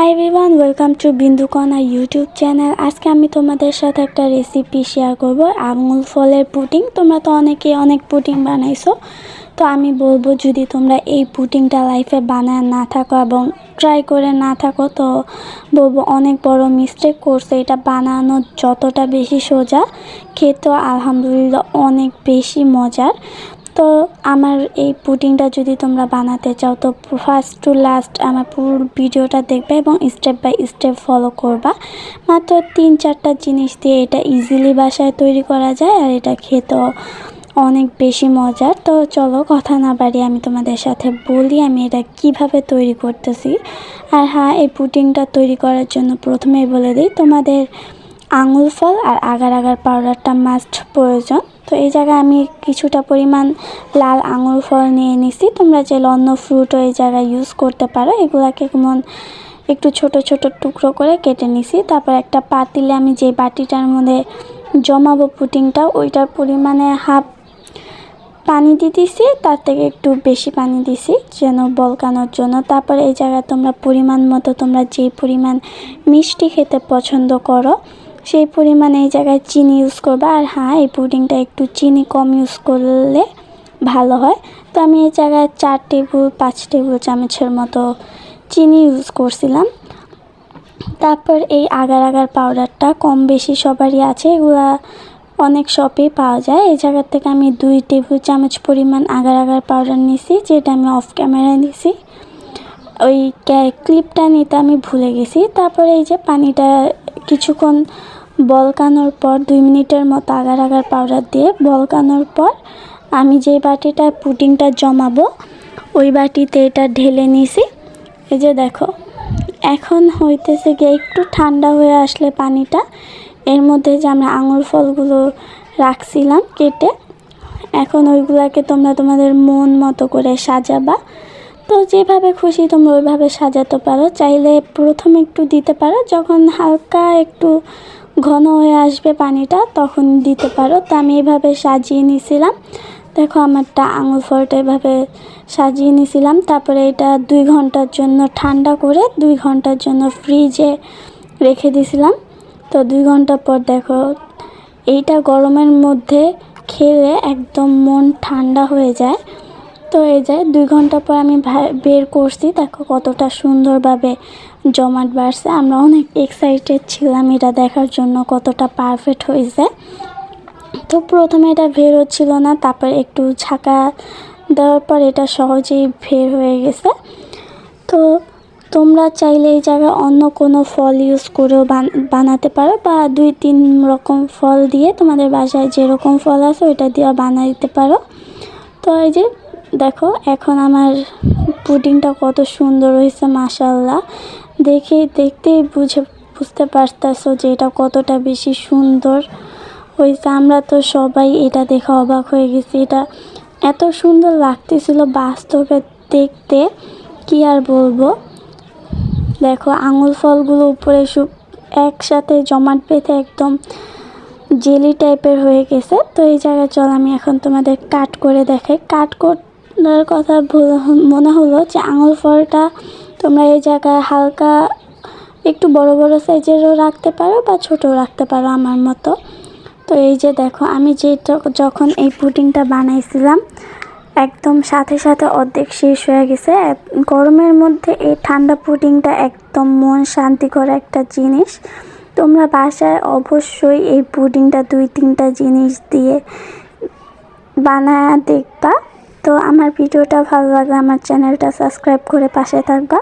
Hi everyone welcome to Bindukona YouTube channel আজকে আমি তোমাদের সাথে একটা রেসিপি শেয়ার করব। আঙুল ফলের পুটিং তোমরা তো অনেকে অনেক পুটিং বানাইছো। তো আমি বলব, যদি তোমরা এই পুটিংটা লাইফে বানায় না থাকো এবং ট্রাই করে না থাকো, তো বলব অনেক বড় মিস্টেক করছে। এটা বানানো যতটা বেশি সোজা, খেতেও আলহামদুলিল্লাহ অনেক বেশি মজার। তো আমার এই পুডিংটা যদি তোমরা বানাতে চাও, তো ফার্স্ট টু লাস্ট আমার পুরো ভিডিওটা দেখবে এবং স্টেপ বাই স্টেপ ফলো করবা। মাত্র তিন চারটা জিনিস দিয়ে এটা ইজিলি বাসায় তৈরি করা যায় আর এটা খেতেও অনেক বেশি মজার। তো চলো কথা না বাড়িয়ে আমি তোমাদের সাথে বলি আমি এটা কীভাবে তৈরি করতেছি। আর হ্যাঁ এই পুটিংটা তৈরি করার জন্য প্রথমেই বলে দিই, তোমাদের আঙুল ফল আর আগার আগার পাউডারটা মাস্ট প্রয়োজন। তো এই জায়গায় আমি কিছুটা পরিমাণ লাল আঙুর ফল নিয়ে নিছি। তোমরা যে অন্য ফ্রুটও এই জায়গায় ইউজ করতে পারো। এগুলাকে কেমন একটু ছোট ছোট টুকরো করে কেটে নিছি। তারপর একটা পাতিলে আমি যে বাটিটার মধ্যে জমাবো পুটিংটা ওইটার পরিমাণে হাফ পানি দিতেছি, তার থেকে একটু বেশি পানি দিছি, যেন বলকানোর জন্য। তারপর এই জায়গায় তোমরা পরিমাণ মতো, তোমরা যে পরিমাণ মিষ্টি খেতে পছন্দ করো, সেই পরিমাণে এই জায়গায় চিনি ইউজ করবা। আর হ্যাঁ এই পুডিংটা একটু চিনি কম ইউজ করলে ভালো হয়। তো আমি এই জায়গায় চার টেবিল, পাঁচ টেবিল চামচের মতো চিনি ইউজ করছিলাম। তারপর এই আগার আগার পাউডারটা কম বেশি সবারই আছে। এগুলা অনেক শপেই পাওয়া যায়। এই জায়গার থেকে আমি দুই টেবিল চামচ পরিমাণ আগার আগার পাউডার নিছি, যেটা আমি অফ ক্যামেরায় নিছি। ওই ক্লিপটা নিতে আমি ভুলে গেছি। তারপরে এই যে পানিটা কিছুক্ষণ বলকানোর পর, দুই মিনিটের মতো আগার আগার পাউডার দিয়ে বলকানোর পর, আমি যে বাটিটায় পুডিংটা জমাবো, ওই বাটিতে এটা ঢেলে নিছি। এই যে দেখো, এখন হইতেছে গিয়ে একটু ঠান্ডা হয়ে আসলে পানিটা এর মধ্যে যে আমরা আঙুর ফলগুলো রাখছিলাম কেটে, এখন ওইগুলাকে তোমরা তোমাদের মন মতো করে সাজাবা। তো যেভাবে খুশি তোমরা ওইভাবে সাজাতে পারো। চাইলে প্রথমে একটু দিতে পারো, যখন হালকা একটু ঘন হয়ে আসবে পানিটা, তখন দিতে পারো। তো আমি এভাবে সাজিয়ে নিয়েছিলাম দেখো আমারটা আঙুল ফলটা এভাবে সাজিয়ে নিয়েছিলাম তারপরে এটা দুই ঘণ্টার জন্য ঠান্ডা করে দুই ঘণ্টার জন্য ফ্রিজে রেখে দিয়েছিলাম তো দুই ঘণ্টা পর দেখো, এইটা গরমের মধ্যে খেলে একদম মন ঠান্ডা হয়ে যায়। তো এই যায় দুই ঘণ্টা পর আমি বের করছি, দেখো কতটা সুন্দরভাবে জমাট বাড়ছে। আমরা অনেক এক্সাইটেড ছিলাম এটা দেখার জন্য, কতটা পারফেক্ট হয়েছে। তো প্রথমে এটা বের হচ্ছিল না, তারপর একটু ছাকা দেওয়ার পর এটা সহজেই বের হয়ে গেছে। তো তোমরা চাইলে এই জায়গায় অন্য কোনো ফল ইউজ করেও বানাতে পারো বা দুই তিন রকম ফল দিয়ে তোমাদের বাসায় যেরকম ফল আছে ওইটা দিয়েও বানিয়ে দিতে পারো। তো এই যে দেখো এখন আমার পুডিংটা কত সুন্দর হয়েছে মাসাল্লাহ দেখে দেখতেই বুঝে, বুঝতে পারতেছো যে এটা কতটা বেশি সুন্দর হয়েছে। আমরা তো সবাই এটা দেখে অবাক হয়ে গেছি। এটা এত সুন্দর লাগতেছিল বাস্তবে দেখতে, কি আর বলব? দেখো, আঙুল ফলগুলো উপরে একসাথে জমাট বেঁধে একদম জেলি টাইপের হয়ে গেছে। তো এই জায়গায় চল, আমি এখন তোমাদের কাট করে দেখাই। কাট করার কথা মনে হলো যে আঙুল ফলটা তোমরা এই জায়গায় হালকা একটু বড় বড় সাইজেরও রাখতে পারো বা ছোটও রাখতে পারো আমার মতো। তো এই যে দেখো, আমি যে যখন এই পুডিংটা বানাইছিলাম একদম সাথে সাথে অর্ধেক শেষ হয়ে গেছে। গরমের মধ্যে এই ঠান্ডা পুডিংটা একদম মন শান্তি করে একটা জিনিস। তোমরা বাসায় অবশ্যই এই পুডিংটা দুই, তিনটা জিনিস দিয়ে বানায় দেখবা। তো আমার ভিডিওটা ভালো লাগলে আমার চ্যানেলটা সাবস্ক্রাইব করে পাশে থাকবা।